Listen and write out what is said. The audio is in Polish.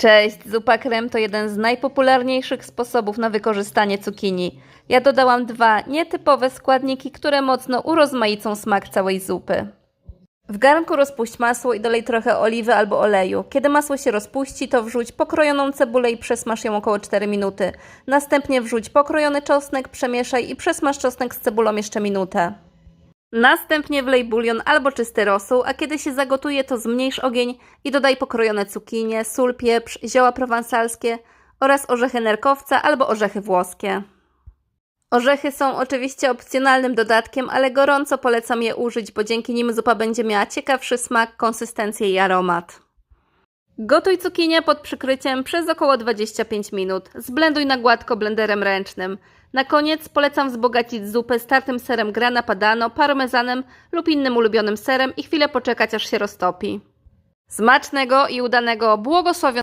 Cześć, zupa krem to jeden z najpopularniejszych sposobów na wykorzystanie cukinii. Ja dodałam dwa nietypowe składniki, które mocno urozmaicą smak całej zupy. W garnku rozpuść masło i dolej trochę oliwy albo oleju. Kiedy masło się rozpuści, to wrzuć pokrojoną cebulę i przesmaż ją około 4 minuty. Następnie wrzuć pokrojony czosnek, przemieszaj i przesmaż czosnek z cebulą jeszcze minutę. Następnie wlej bulion albo czysty rosół, a kiedy się zagotuje, to zmniejsz ogień i dodaj pokrojone cukinie, sól, pieprz, zioła prowansalskie oraz orzechy nerkowca albo orzechy włoskie. Orzechy są oczywiście opcjonalnym dodatkiem, ale gorąco polecam je użyć, bo dzięki nim zupa będzie miała ciekawszy smak, konsystencję i aromat. Gotuj cukinię pod przykryciem przez około 25 minut. Zblenduj na gładko blenderem ręcznym. Na koniec polecam wzbogacić zupę startym serem grana padano, parmezanem lub innym ulubionym serem i chwilę poczekać aż się roztopi. Smacznego i udanego błogosławionego